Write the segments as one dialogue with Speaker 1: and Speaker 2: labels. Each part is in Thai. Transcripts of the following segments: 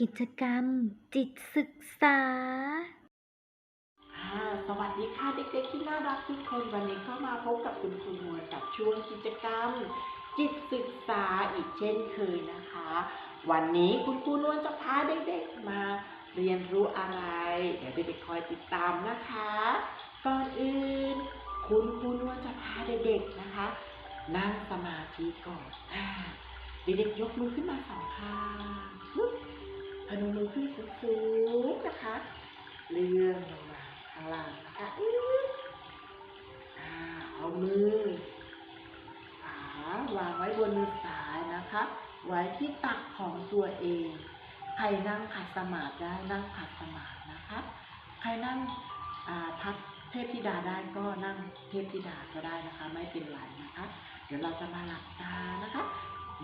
Speaker 1: กิจกรรม จิตศึกษา
Speaker 2: ค่ะ สวัสดีค่ะเด็กๆที่น่ารักทุกคนวันนี้ก็มาพบกับคุณครูนวลกับช่วงกิจกรรม จิตศึกษาอีกเช่นเคยนะคะ วันนี้คุณครูนวลจะพาเด็กๆมาเรียนรู้อะไร เดี๋ยวเด็กๆคอยติดตามนะคะก่อนอื่น คุณครูนวลจะพาเด็กๆนะคะ นั่งสมาธิก่อนเด็กๆยกมือขึ้นมาสองข้าง พนมมือขึ้นสูงๆนะคะ เลื่อนลงมาข้างล่างนะคะเอามือขาวางไว้บนมือซ้ายนะคะ ไว้ที่ตักของตัวเอง ใครนั่งขัดสมาธิได้นั่งขัดสมาธินะคะ ใครนั่งพักเทพธิดาได้ก็นั่งเทพธิดาก็ได้นะคะ ไม่เป็นไรนะคะ เดี๋ยวเราจะมาหลับตานะคะ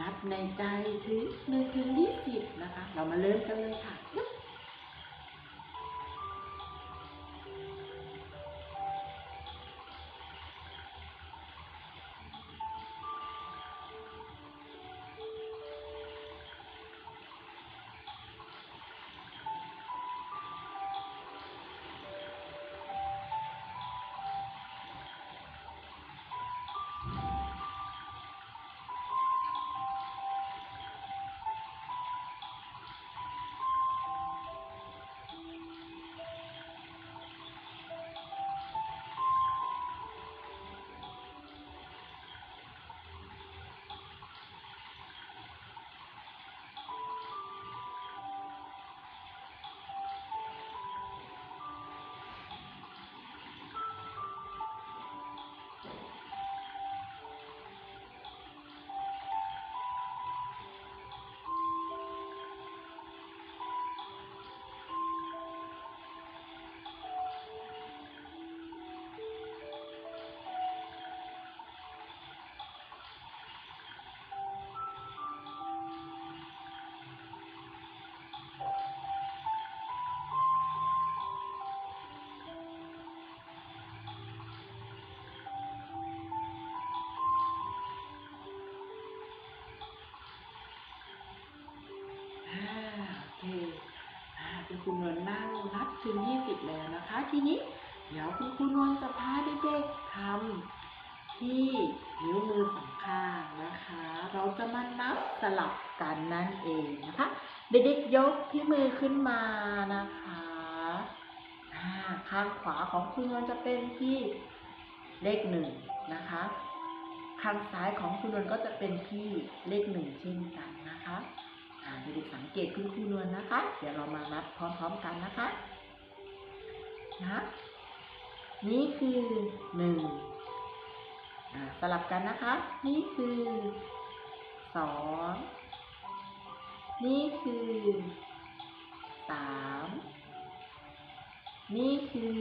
Speaker 2: นับในใจถึงหนึ่งถึงยี่สิบนะคะ เรามาเริ่มกันเลยค่ะ คุณครูนวลนั่งนับถึงยี่สิบแล้วนะคะ ทีนี้เดี๋ยวคุณครูนวลจะพาเด็กๆทำที่นิ้วมือสองข้างนะคะ เราจะมานับสลับกันนั่นเองนะคะ เด็กๆยกที่มือขึ้นมานะคะข้างขวาของคุณนวลจะเป็นที่เลขหนึ่งนะคะข้างซ้ายของคุณนวลก็จะเป็นที่เลขหนึ่งเช่นกันนะคะ เกตคุณครูนวลนะคะ เดี๋ยวเรามานับพร้อมๆกันนะคะนะนี่คือหนึ่งสลับกันนะคะ นี่คือสองนี่คือสามนี่คือ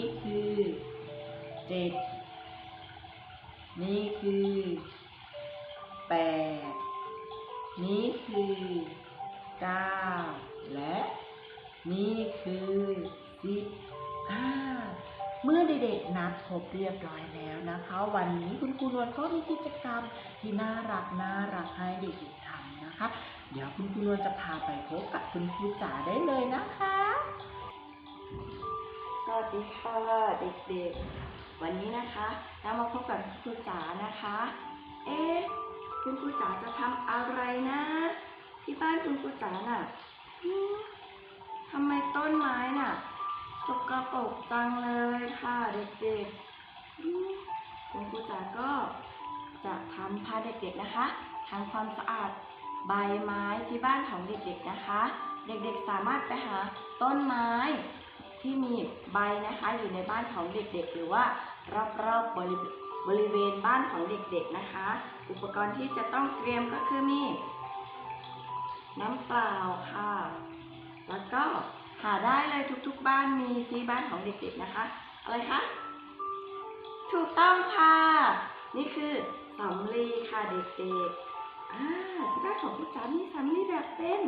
Speaker 2: นี่คือเจ็ดนี่คือแปดนี่คือเก้าและ นี่คือสิบห้าเมื่อเด็กๆนับครบเรียบร้อยแล้วนะคะ วันนี้คุณครูนวลก็มีกิจกรรมที่น่ารักน่ารักให้เด็กๆทำนะคะ เดี๋ยวคุณครูนวลจะพาไปพบกับคุณครูจ๋าได้เลยนะคะ
Speaker 3: วัสดีค่ะเด็กๆ วันนี้นะคะเรามาพบกับคุณครูจ๋านะคะ เอ๊ะคุณครูจ๋าจะทำอะไรนะ ที่บ้านคุณครูจ๋าน่ะทำไมต้นไม้น่ะสกปรกจังเลยค่ะเด็กๆคุณครูจ๋าก็จะทำพาเด็กๆนะคะทำความสะอาดใบไม้ที่บ้านของเด็กๆนะคะ เด็กๆสามารถไปหาต้นไม้ ที่มีใบนะคะอยู่ในบ้านของเด็กๆ หรือว่ารอบๆบริบริเวณบ้านของเด็กๆนะคะ อุปกรณ์ที่จะต้องเตรียมก็คือมี น้ำเปล่าค่ะ แล้วก็หาได้เลยทุกๆบ้านมีที่บ้านของเด็กๆนะคะ อะไรคะถูกต้องค่ะ นี่คือสำลีค่ะเด็กๆอ่าที่บ้านของพี่จ๋ามีสำลีแบบเป็น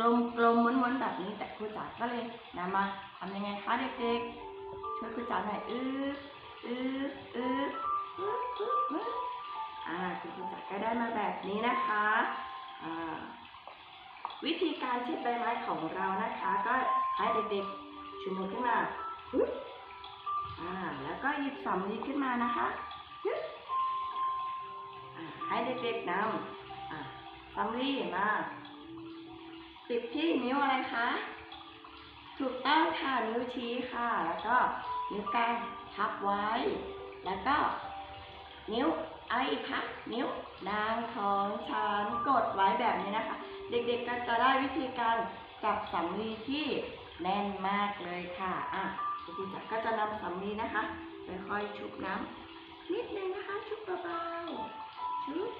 Speaker 3: กลมๆม้วนๆแบบนี้แต่ครูจ๋าก็เลยนำมาทำยังไงคะเด็กๆช่วยครูจ๋าหน่อยอื้ออื้ออื้ออื้ออื้ออ่าครูจ๋าก็ได้มาแบบนี้นะคะอ่าวิธีการเช็ดใบไม้ของเรานะคะ ก็ให้เด็กๆชูมือขึ้นมาปึ๊บอ่าแล้วก็หยิบสำลีขึ้นมานะคะให้เด็กๆนำสำลีมา ติดที่นิ้วอะไรคะ ถูกต้องค่ะนิ้วชี้ค่ะ แล้วก็นิ้วกลางทับไว้ แล้วก็ นิ้วไอีกคะนิ้วนางของฉันกดไว้แบบนี้นะคะ เด็กๆก็จะได้วิธีการจับสำลีที่แน่นมากเลยค่ะอะคุณครูจักรก็จะนำสำลีนะคะค่อยๆชุบน้ำนิดนึงนะคะ ชุบเบาๆชุบ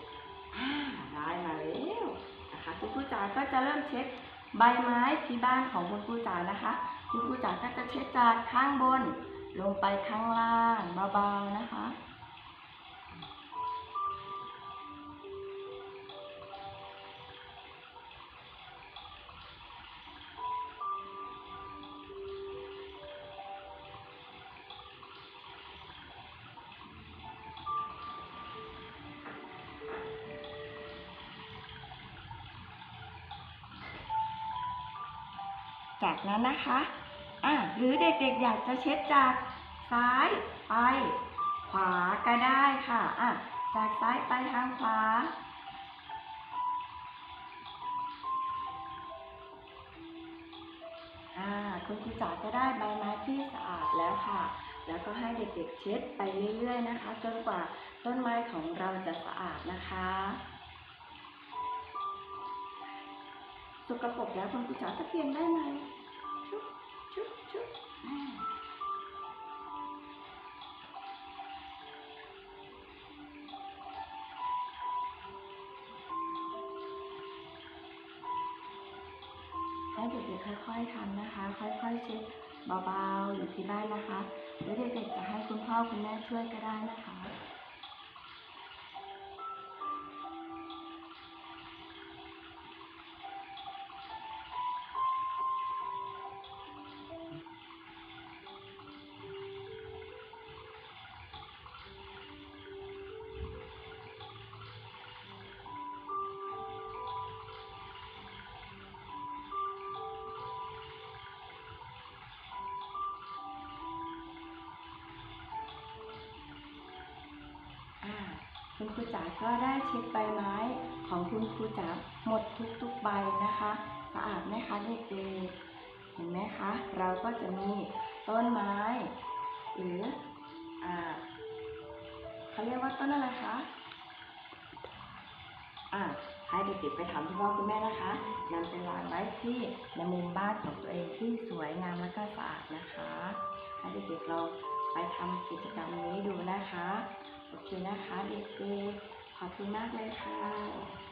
Speaker 3: อ่าได้มาแล้ว นะคะคุณครูจ๋าก็จะเริ่มเช็คใบไม้ที่บ้านของคุณครูจ๋านะคะ คุณครูจ๋าก็จะเช็คจากข้างบน ลงไปข้างล่างเบาๆนะคะ จากนั้นนะคะอะหรือเด็กๆอยากจะเช็ดจากซ้ายไปขวาก็ได้ค่ะอะจากซ้ายไปทางขวาอ่าคุณครูจ๋าก็ได้ใบไม้ที่สะอาดแล้วค่ะ แล้วก็ให้เด็กๆเช็ดไปเรื่อยๆนะคะ จนกว่าต้นไม้ของเราจะสะอาดนะคะ สกปรกแล้วคุณครูจ๋าจะเปลี่ยนได้ไหมชุบชุบชุบอ่าให้เด็กๆค่อยๆทำนะคะ ค่อยๆเช็ดเบาๆอยู่ที่บ้านนะคะหรือเด็กๆจะให้คุณพ่อคุณแม่ช่วยก็ได้นะคะ คุณครูจ๋าก็ได้เช็ดใบไม้ของคุณครูจ๋าหมดทุกๆใบนะคะ สะอาดไหมคะเด็กๆเห็นไหมคะ เราก็จะมีต้นไม้ หรืออ่าเขาเรียกว่าต้นอะไรคะอ่าให้เด็กๆไปทำที่บ้านคุณแม่นะคะนำไปวางไว้ที่ในมุมบ้านของตัวเองที่สวยงามและก็สะอาดนะคะ ให้เด็กๆเราไปทำกิจกรรมนี้ดูนะคะ โอเคนะคะเด็กๆขอบคุณมากเลยค่ะ